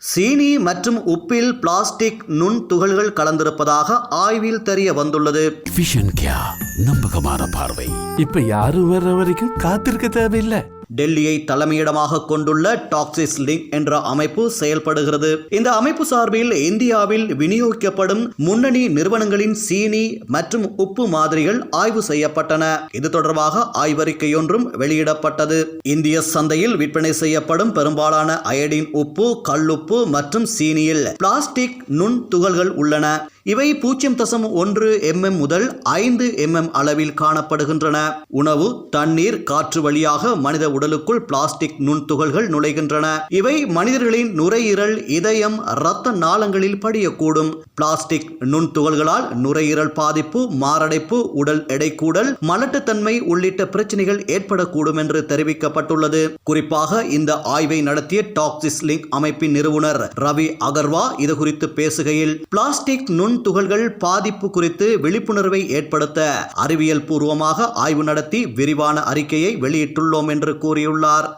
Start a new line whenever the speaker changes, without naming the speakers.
சீனி மற்றும் உப்பில் பிளாஸ்டிக் நுண் துகள்கள் கலந்திருப்பதாக ஆய்வில் தெரிய வந்துள்ளது.
விஷன் கியா நம்பகமான பார்வை.
இப்ப யாரும் வர்ற வரைக்கும் காத்திருக்க தேவையில்லை.
டெல்லியை தலைமையிடமாக கொண்டுள்ள டாக்ஸிஸ் லிங்க் என்ற அமைப்பு செயல்படுகிறது. இந்த அமைப்பு சார்பில் இந்தியாவில் விநியோகிக்கப்படும் முன்னணி நிறுவனங்களின் சீனி மற்றும் உப்பு மாதிரிகள் ஆய்வு செய்யப்பட்டன. இது தொடர்பாக ஆய்வறிக்கையொன்றும் வெளியிடப்பட்டது. இந்திய சந்தையில் விற்பனை செய்யப்படும் பெரும்பாலான அயடின் உப்பு கல்லுப்பு மற்றும் சீனியில் பிளாஸ்டிக் நுண் துகள்கள் உள்ளன. இவை பூஜ்ஜியம் தசம் ஒன்று எம்எம் முதல் ஐந்து எம்எம் அளவில் காணப்படுகின்றன. உணவு தண்ணீர் காற்று வழியாக மனித உடலுக்குள் பிளாஸ்டிக் நுண்துகள்கள் நுழைகின்றன. இவை மனிதர்களின் நுரையீரல் இதயம் இரத்த நாளங்களில் படியக்கூடும். பிளாஸ்டிக் நுண்துகள்களால் நுரையீரல் பாதிப்பு மாரடைப்பு உடல் எடை கூடல் மலட்டுத்தன்மை உள்ளிட்ட பிரச்சனைகள் ஏற்படக்கூடும் என்று தெரிவிக்கப்பட்டுள்ளது. குறிப்பாக இந்த ஆய்வை நடத்திய டாக்ஸிஸ் லிங்க் அமைப்பின் நிறுவனர் ரவி அகர்வா இது குறித்து பேசுகையில் பிளாஸ்டிக் நுண் துகள்கள் பாதிப்பு குறித்து விழிப்புணர்வை ஏற்படுத்த அறிவியல் பூர்வமாக ஆய்வு நடத்தி விரிவான அறிக்கையை வெளியிட்டுள்ளோம் என்று கூறியுள்ளார்.